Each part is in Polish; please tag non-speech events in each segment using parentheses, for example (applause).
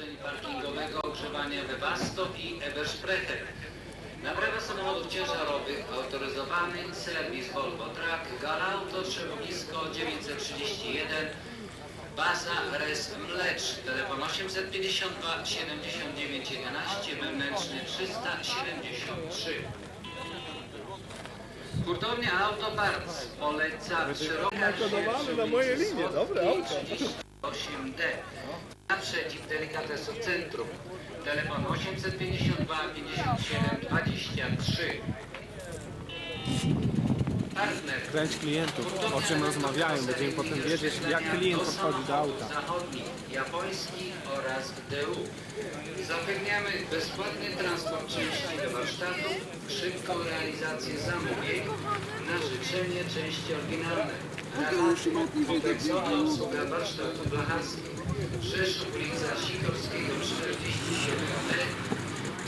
urządzeń parkingowego ogrzewania Webasto i Ebersprecher. Naprawa samochodów ciężarowych autoryzowany serwis Volvo Truck Galauto Trzewowisko 931 Baza Res Mlecz, telefon 852 79 11, wewnętrzny 373. Hurtownia Autoparts poleca szeroka na moje linie, dobre auto. 8D. Naprzeciw delikatesu centrum. Telefon 852 57 23. Partner. Kręć klientów, o czym rozmawiają, będziemy potem wiedzieć, jak klient podchodzi do auta. Zachodni, japoński oraz DU. Zapewniamy bezpłatny transport części do warsztatu, szybką realizację zamówień, na życzenie części oryginalne. Rabaty, kompleksowa obsługa warsztatu blacharskich. Rzeszów, ulica Sikorskiego 47B,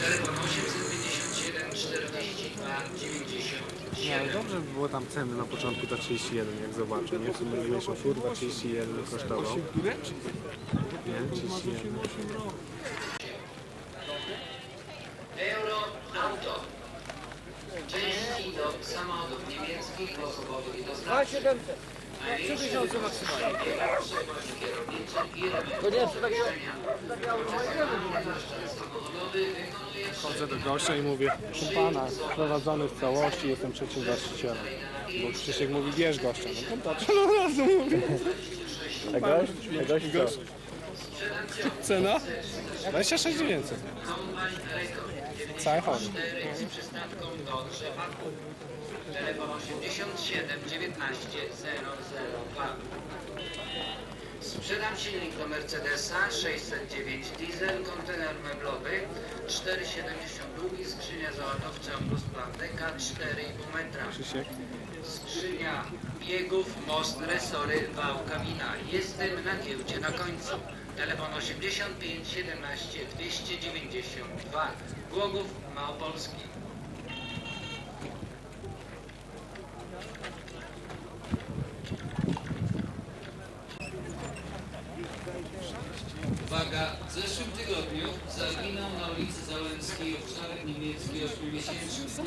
telefon 857 42 No, 97. dobrze by było tam ceny na początku za 31, jak zobaczę, nie? W sumie mniejszą kurwa 31 kosztował. Nie, 31. Euro Auto. Części do samochodów niemieckich, osobowych i dostawczych. Największe maksymalnie. kierownicze i To nie, remontowe to takiego- Chodzę do gościa i mówię, proszę pana, sprowadzony w całości, jestem trzecim właścicielem. Bo Krzysiek mówi, bierz gościa. No to patrzę, (laughs) no od razu mówię. A gość? A gość co? Gość. Cena? 26 900. Kombajn Rekord. Cały chodzi. 4 z przystawką do drzewaku. Telefon 87 19 002. Sprzedam silnik do Mercedesa 609 diesel, kontener meblowy 4,70 długi, skrzynia załadowcza plus plandeka 4,5 metra. Skrzynia biegów, most, resory, wał kamina. Jestem na giełdzie na końcu. Telefon 85 17 292. Głogów Małopolski. Uwaga, w zeszłym tygodniu zaginął na ulicy Załęckiej owczarek niemiecki 8-miesięczny.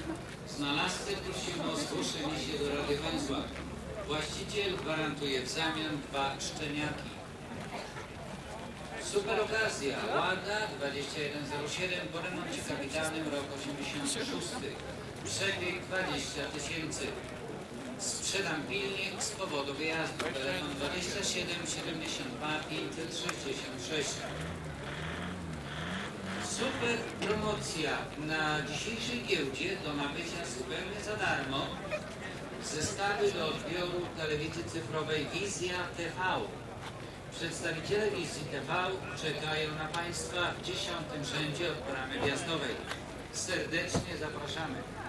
Znalazcę prosimy o zgłoszenie się do Rady Węzła. Właściciel gwarantuje w zamian dwa szczeniaki. Super okazja, Łada 2107 po remoncie kapitalnym rok 86. Przebieg 20 tysięcy. Sprzedam pilnik z powodu wyjazdu. Telefon 27 72 566. Super promocja na dzisiejszej giełdzie do nabycia zupełnie za darmo. Zestawy do odbioru telewizji cyfrowej Wizja TV. Przedstawiciele Wizji TV czekają na Państwa w dziesiątym rzędzie od bramy wjazdowej. Serdecznie zapraszamy.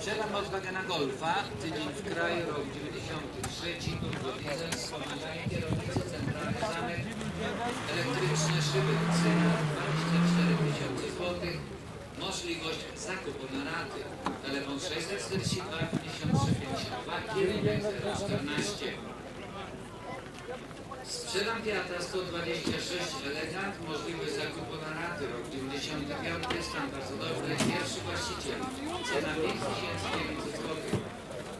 Sprzedam odwagę na golfa, tydzień w kraju, rok 93, turbo diesel, wspomaganie kierownicy, centralny zamek, elektryczne szyby, cena 24 tysiące złotych, możliwość zakupu na raty, telefon 642 53 52, kierunek 014. Sprzedam Fiata 126 Elegant, możliwość zakupu na raty, rok 95, stan bardzo dobry, pierwszy właściciel, cena 5900 zł.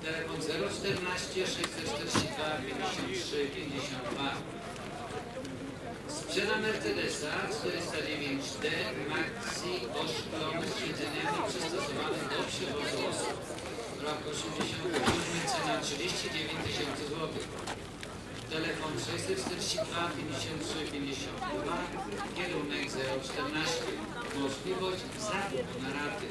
Telefon 014 642 53 52. Sprzedam Mercedesa 409D Maxi oszklony z siedzeniami przystosowanym do przewozu osób. Rok 87, cena 39 tysięcy 642 53 52, kierunek 014. Możliwość zakupu na raty.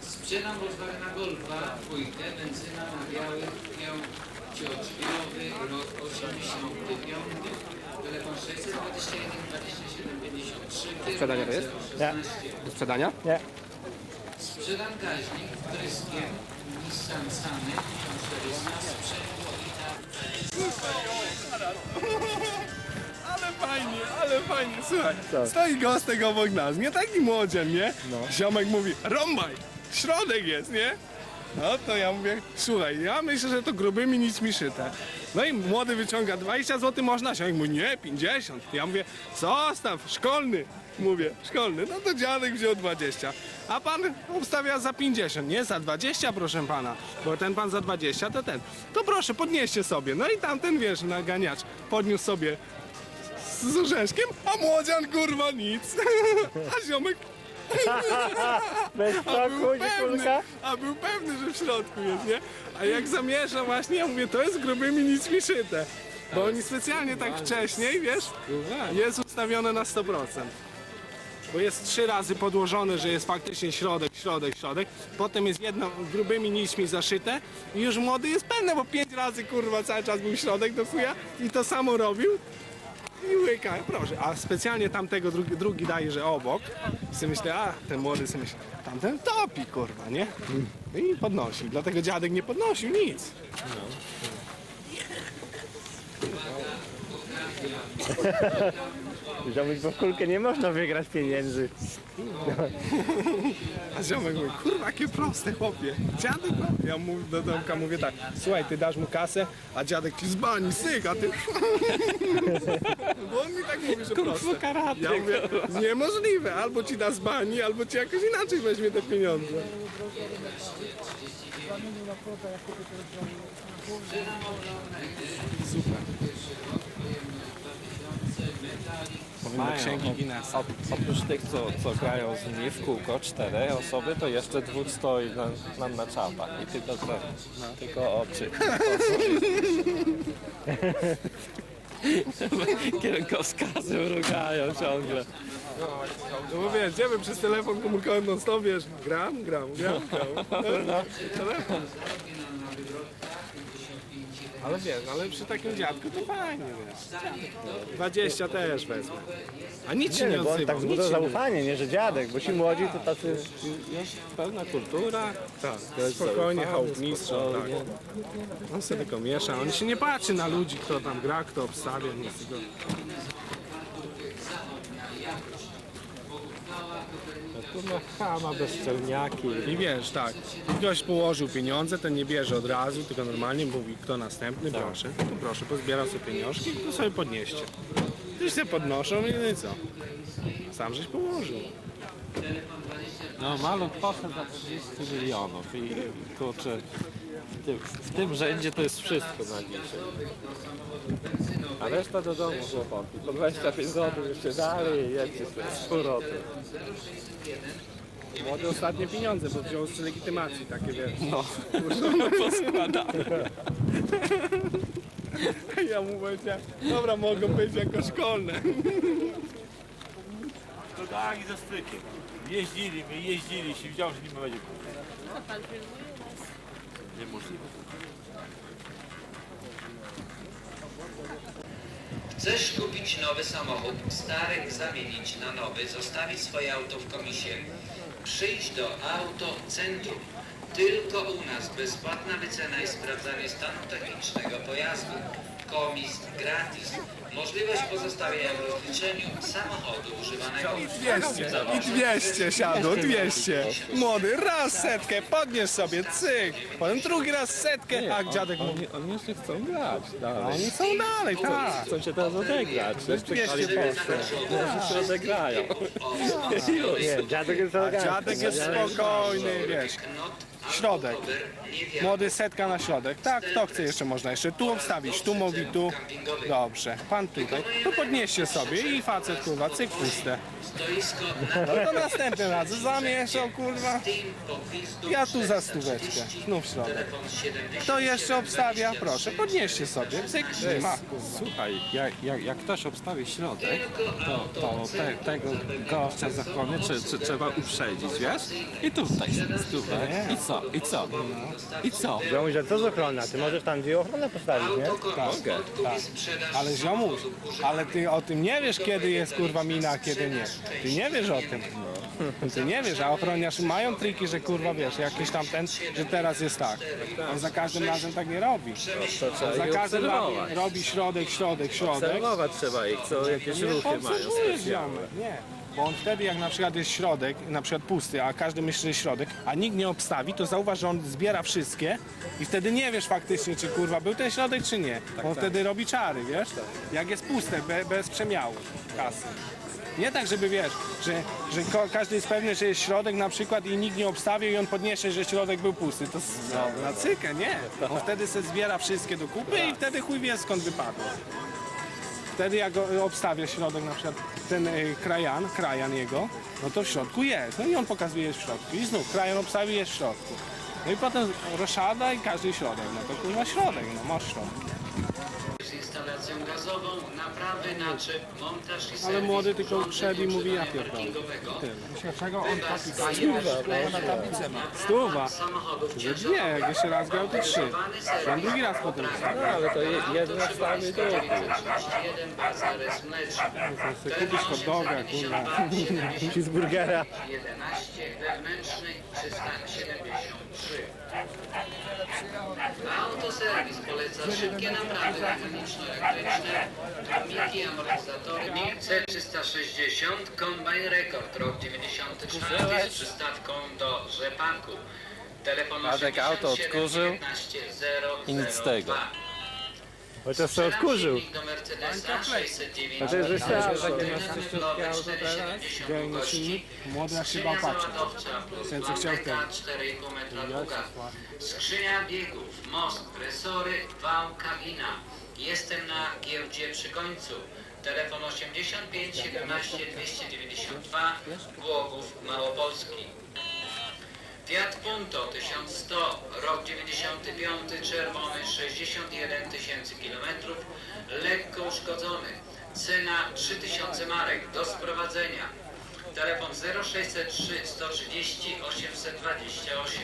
Sprzedam Volkswagena Golfa, dwójkę, benzyna na biały, pięciodrzwiowy, rok 85. Telefon 621 27 53, Sprzedania to jest? kierunek 016. Do sprzedania? Nie. Sprzedam gaźnik wtryskiem Nissan Sunny 1400 sprzęgło i tak (laughs) Ale fajnie, ale fajnie, słuchaj, Co? stoi gostek obok nas, nie taki młodzian, nie? No. Ziomek mówi, rąbaj, środek jest, nie? No to ja mówię, słuchaj, ja myślę, że to grubymi nic mi szyte. No i młody wyciąga 20 zł, można się. Ja mówi, nie, 50. Ja mówię, zostaw, szkolny. Mówię, szkolny. No to dziadek wziął 20. A pan obstawia za 50, nie za 20, proszę pana. Bo ten pan za 20 to ten. To proszę, podnieście sobie. No i tamten, wiesz, naganiacz podniósł sobie z orzeszkiem, a młodzian kurwa nic. (laughs) A ziomek (laughs) Bez a był, pewny, kulka? a był pewny, że w środku jest, nie? A jak zamiesza właśnie, ja mówię, to jest grubymi nic mi szyte. Bo oni specjalnie tak wcześniej, wiesz, jest ustawione na 100%. Bo jest trzy razy podłożone, że jest faktycznie środek, środek, środek. Potem jest jedno grubymi nićmi zaszyte i już młody jest pewny, bo pięć razy kurwa cały czas był środek do chuja i to samo robił. I łyka, proszę. A specjalnie tamtego drugi, drugi daje, że obok. I sobie myślę, a ten młody sobie myśli, tamten topi kurwa, nie? I podnosi. Dlatego dziadek nie podnosił nic. (laughs) Ziomuś, bo w kulkę nie można wygrać pieniędzy. (laughs) A ziomek mówi, kurwa, jakie proste, chłopie. Dziadek. Ja mu do domka mówię tak, słuchaj, ty dasz mu kasę, a dziadek ci z bani syk, a ty... (laughs) Bo on mi tak mówi, że proste. karate, Ja mówię, niemożliwe, albo ci da z bani, albo ci jakoś inaczej weźmie te pieniądze. Super. Mają. księgi Guinnessa. Op, oprócz tych, co, co grają z nimi w kółko, cztery osoby, to jeszcze dwóch stoi na, na, na czapach i tylko te, no, tylko oczy. (laughs) Kierunkowskazy mrugają ciągle. No bo wiesz, idziemy przez telefon komórkowy non stop, wiesz, gram, gram, gram, gram. Telefon. Ale wiesz, ale przy takim dziadku to fajnie, wiesz. 20 też wezmę. A nic się Nie, nie bo on odzywał, tak nic zbudował się nie zaufanie, nie, że dziadek, bo ci młodzi to tacy... Pełna kultura. Tak, spokojnie, chałupnictwo, tak. On sobie tylko miesza, on się nie patrzy na ludzi, kto tam gra, kto obstawia, nic. Tu ma chama, bezczelniaki. I wiesz, tak, ktoś położył pieniądze, ten nie bierze od razu, tylko normalnie mówi, kto następny, proszę. To proszę, pozbierał sobie pieniążki, to sobie podnieście. Gdzieś sobie podnoszą i no i co? Sam żeś położył. No maluch poszedł za 30 milionów i kurczę, w tym, w tym rzędzie to jest wszystko na dzisiaj. A reszta do domu chłopaki. Po 25 zł jeszcze dalej i jedźcie z powrotem. Młody ostatnie pieniądze, bo wziął z legitymacji takie, wiesz. (laughs) (laughs) No, poskładane. Ja mu powiedziałem, dobra, mogą być jako szkolne. To tak i ze strykiem. Jeździli my, jeździli się, widział, że nie będzie. Niemożliwe. Chcesz kupić nowy samochód, stary zamienić na nowy, zostawić swoje auto w komisie. Przyjdź do Autocentrum. Tylko u nas bezpłatna wycena i sprawdzanie stanu technicznego pojazdu. Komis gratis. Możliwość pozostawienia w rozliczeniu samochodu używanego. 200 i 200 siadło, 200. Młody, raz setkę, podniesz sobie, cyk. Potem drugi raz setkę, a dziadek mówi, Oni, oni jeszcze chcą grać dalej. oni są dalej, tak. Chcą się teraz odegrać. Jeszcze 200 poszło. Jeszcze się odegrają. Nie, dziadek jest A dziadek jest spokojny, wiesz. Środek. Młody setka na środek. Tak, kto chce jeszcze można jeszcze tu obstawić, tu mówi tu. Dobrze, pan tutaj. To podnieście sobie i facet kurwa, cyk puste. No to następnym razem zamieszał kurwa. Ja tu za stóweczkę. Znów środek. telefon 70 Kto jeszcze obstawia? Proszę, podnieście sobie. Cyk, nie ma. Słuchaj, jak, jak, jak ktoś obstawi środek, to, to te, tego gościa za ochronę czy, czy, trzeba uprzedzić, wiesz? I tutaj stówę. I co? I co? I co? Ziomuś, a co z ochrona? Ty możesz tam gdzie ochronę postawić, nie? Mogę. Tak. Ale ziomuś, ale ty o tym nie wiesz, kiedy jest kurwa mina, a kiedy nie. Ty nie wiesz o tym. Ty nie wiesz, a ochroniarze mają triki, że kurwa wiesz, jakiś tam ten, że teraz jest tak. On za każdym razem tak nie robi. To trzeba Za ich każdym razem robi środek, środek, środek. Obserwować trzeba ich, co jakieś Nie ruchy mają obserwujesz specjalne. ziomek, nie. Bo on wtedy, jak na przykład jest środek, na przykład pusty, a każdy myśli, że jest środek, a nikt nie obstawi, to zauważ, że on zbiera wszystkie i wtedy nie wiesz faktycznie, czy kurwa był ten środek, czy nie. on wtedy robi czary, wiesz? Jak jest puste, be, bez przemiału kasy. Nie tak, żeby wiesz, że, że każdy jest pewny, że jest środek na przykład i nikt nie obstawia i on podniesie, że środek był pusty. To no, na cykę, nie. On wtedy se zbiera wszystkie do kupy i wtedy chuj wie skąd wypadło. Wtedy jak go- obstawia środek na przykład ten y, krajan, krajan jego, no to w środku jest. No i on pokazuje jest w środku. I znów krajan obstawi jest w środku. No i potem roszada i każdy środek. No to kurwa środek, no masz środek. Gazową, naprawy, naczep, montaż i serwis Ale młody tylko urządzeń wszedł i mówi, ja pierdolę. parkingowego, Czego on tablicę ma. Stuwa. samochodów Nie, jak jeszcze raz grał to trzy. Mam drugi raz potem. No ale to je- jedno wstawy i drugie. 931 baza res mleczny. kupisz hot doga, kurwa. (laughs) Cheeseburgera. 11 wewnętrzny 373. Autoserwis poleca szybkie naprawy mechaniczno-elektryczne, tłumiki, amortyzatory. C360 Combine Record rok 94 z przystawką do rzepaku. Telefon Adek auto 87 odkurzył 19 i nic z tego. Chociaż się odkurzył. Do Mercedesa 609 To jest jeszcze auto. Dzielny silnik. Młody jak się bał patrzeć. Ten, co chciał ten. 4,5 metra długa. Skrzynia biegów, most, presory, wał, kabina. Jestem na giełdzie przy końcu. Telefon 85 17 292 Głogów Małopolski. Fiat Punto 1100, rok 95, czerwony, 61 tysięcy kilometrów, lekko uszkodzony. Cena 3000 marek do sprowadzenia. Telefon 0603 130 828.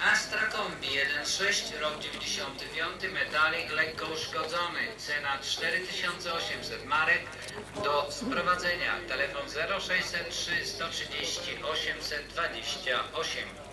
Astra Kombi 1.6, rok 95, metalik lekko uszkodzony, cena 4800 marek do sprowadzenia. Telefon 0603 130 828.